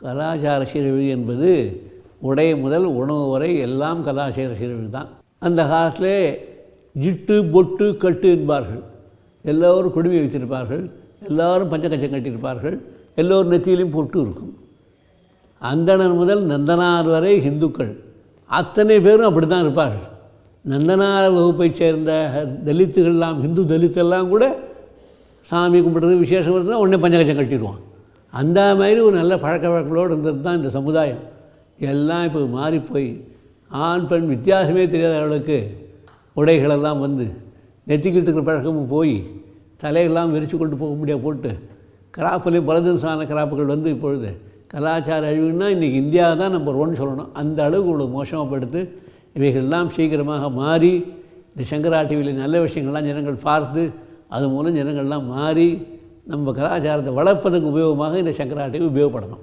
கலாச்சார சீரழிவு என்பது உடை முதல் உணவு வரை எல்லாம் கலாச்சார சீரழிவு தான். அந்த காலத்தில் ஜிட்டு பொட்டு கட்டு என்பார்கள். எல்லோரும் குடுமையை வைத்திருப்பார்கள். எல்லோரும் பஞ்சகச்சம் கட்டியிருப்பார்கள். எல்லோரும் நெத்தியிலையும் பொட்டு இருக்கும். அந்தணன் முதல் நந்தனார் வரை இந்துக்கள். அத்தனை பேரும் அப்படி தான் இருப்பார்கள். நந்தனார் வகுப்பைச் சேர்ந்த தலித்துகள்லாம் இந்து தலித்தெல்லாம் கூட சாமி கும்பிட்றது விசேஷம் இருந்தால் உடனே பஞ்சகச்சம் கட்டிடுவான். அந்த மாதிரி ஒரு நல்ல பழக்க வழக்கங்களோடு இருந்தது தான் இந்த சமுதாயம். எல்லாம் இப்போ மாறிப்போய் ஆண் பெண் வித்தியாசமே தெரியாத அளவுக்கு உடைகளெல்லாம் வந்து நெத்திக்கிட்டு பழக்கமும் போய் தலையெல்லாம் விரித்து கொண்டு போக முடியாது போட்டு கிராப்பிலையும் பலதினசான கிராப்புகள் வந்து இப்பொழுது கலாச்சார அழிவுன்னா இன்றைக்கி இந்தியா தான் நம்பர் ஒன் சொல்லணும். அந்த அளவுக்கு இவ்வளோ மோசமாகப்படுத்து இவைகள்லாம் சீக்கிரமாக மாறி இந்த சங்கரா டிவியில் நல்ல விஷயங்கள்லாம் ஜனங்கள் பார்த்து அது மூலம் ஜனங்கள்லாம் மாறி நம்ம கலாச்சாரத்தை வளர்ப்பதற்கு உபயோகமாக இந்த சங்கரா உபயோகப்படணும்